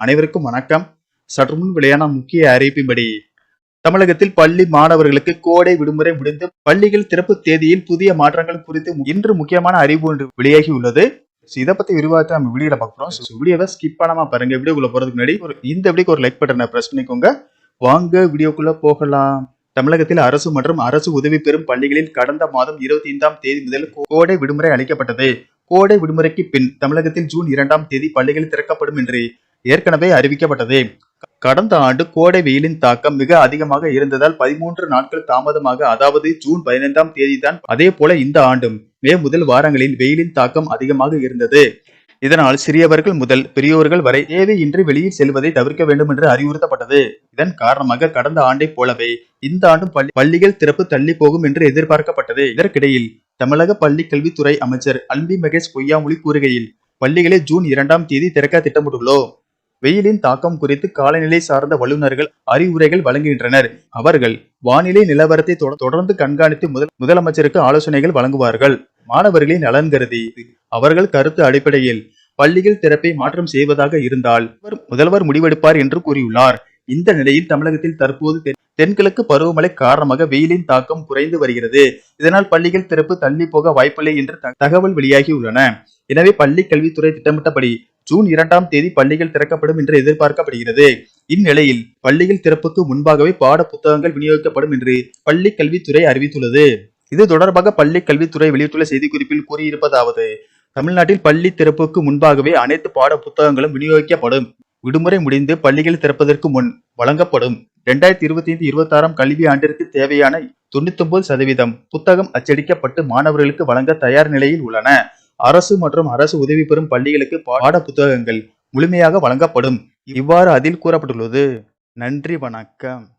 அனைவருக்கும் வணக்கம். சற்று முன் வெளியான முக்கிய அறிவிப்பின்படி தமிழகத்தில் பள்ளி மாணவர்களுக்கு கோடை விடுமுறை முடிந்து பள்ளிகள் திறப்பு தேதியில் புதிய மாற்றங்கள் குறித்து இன்று முக்கியமான அறிவு ஒன்று வெளியாகி உள்ளது இதை பத்தி விரிவாக நம்ம வீடியோல பாக்குறோம் வீடியோவை ஸ்கிப் பண்ணாம பாருங்க. வீடியோக்குள்ள போறதுக்கு முன்னாடி ஒரு இந்த வீடியோக்கு ஒரு லைக் பட்டனை பிரஸ் பண்ணிக்கோங்க. வாங்க வீடியோக்குள்ள போகலாம். தமிழகத்தில் அரசு மற்றும் அரசு உதவி பெறும் பள்ளிகளில் கடந்த மாதம் இருபத்தி ஐந்தாம் தேதி முதல் கோடை விடுமுறை அளிக்கப்பட்டது. கோடை விடுமுறைக்கு பின் தமிழகத்தில் ஜூன் இரண்டாம் தேதி பள்ளிகள் திறக்கப்படும் என்று ஏற்கனவே அறிவிக்கப்பட்டது. கடந்த ஆண்டு கோடை வெயிலின் தாக்கம் மிக அதிகமாக இருந்ததால் பதிமூன்று நாட்கள் தாமதமாக அதாவது ஜூன் பதினைந்தாம் தேதி தான் அதே போல இந்த ஆண்டும் மே முதல் வாரங்களில் வெயிலின் தாக்கம் அதிகமாக இருந்தது. இதனால் சிறியவர்கள் முதல் பெரியோர்கள் வரை தேவையின்றி வெளியில் செல்வதை தவிர்க்க வேண்டும் என்று அறிவுறுத்தப்பட்டது. இதன் காரணமாக கடந்த ஆண்டை போலவே இந்த ஆண்டும் பள்ளி பள்ளிகள் திறப்பு தள்ளி போகும் என்று எதிர்பார்க்கப்பட்டது. இதற்கிடையில் தமிழக பள்ளி கல்வித்துறை அமைச்சர் அன்பி மகேஷ் பொய்யாமொழி கூறுகையில் பள்ளிகளை ஜூன் இரண்டாம் தேதி திறக்க திட்டமிட்டுள்ளோம். வெயிலின் தாக்கம் குறித்து காலநிலை சார்ந்த வல்லுநர்கள் அறிவுரைகள் வழங்குகின்றனர். அவர்கள் வானிலை நிலவரத்தை தொடர்ந்து கண்காணித்து முதல் முதலமைச்சருக்கு ஆலோசனைகள் வழங்குவார்கள். மாணவர்களின் நலன் கருதி அவர்கள் கருத்து அடிப்படையில் பள்ளிகள் திறப்பை மாற்றம் செய்வதாக இருந்தால் முதல்வர் முடிவெடுப்பார் என்று கூறியுள்ளார். இந்த நிலையில் தமிழகத்தில் தற்போது தென்- தென்கிழக்கு பருவமழை காரணமாக வெயிலின் தாக்கம் குறைந்து வருகிறது. இதனால் பள்ளிகள் திறப்பு தள்ளி போக வாய்ப்பில்லை என்று த- தகவல் வெளியாகியுள்ளன. எனவே பள்ளி கல்வித்துறை திட்டமிட்டபடி ஜூன் இரண்டாம் தேதி பள்ளிகள் திறக்கப்படும் என்று எதிர்பார்க்கப்படுகிறது. இந்நிலையில் பள்ளிகள் திறப்புக்கு முன்பாகவே பாட புத்தகங்கள் விநியோகிக்கப்படும் என்று பள்ளி கல்வித்துறை அறிவித்துள்ளது. இது தொடர்பாக பள்ளி கல்வித்துறை வெளியிட்டுள்ள செய்திக்குறிப்பில் கூறியிருப்பதாவது தமிழ்நாட்டில் பள்ளி திறப்புக்கு முன்பாகவே அனைத்து பாட புத்தகங்களும் விநியோகிக்கப்படும். விடுமுறை முடிந்து பள்ளிகள் திறப்பதற்கு முன் வழங்கப்படும். இரண்டாயிரத்தி இருபத்தி ஐந்து இருபத்தி ஆறாம் கல்வி ஆண்டிற்கு தேவையான தொண்ணூத்தி ஒன்பது சதவீதம் புத்தகம் அச்சடிக்கப்பட்டு மாணவர்களுக்கு வழங்க தயார் நிலையில் உள்ளன. அரசு மற்றும் அரசு உதவி பெறும் பள்ளிகளுக்கு பாட புத்தகங்கள் முழுமையாக வழங்கப்படும். இவ்வாறு அதில் கூறப்பட்டுள்ளது. நன்றி வணக்கம்.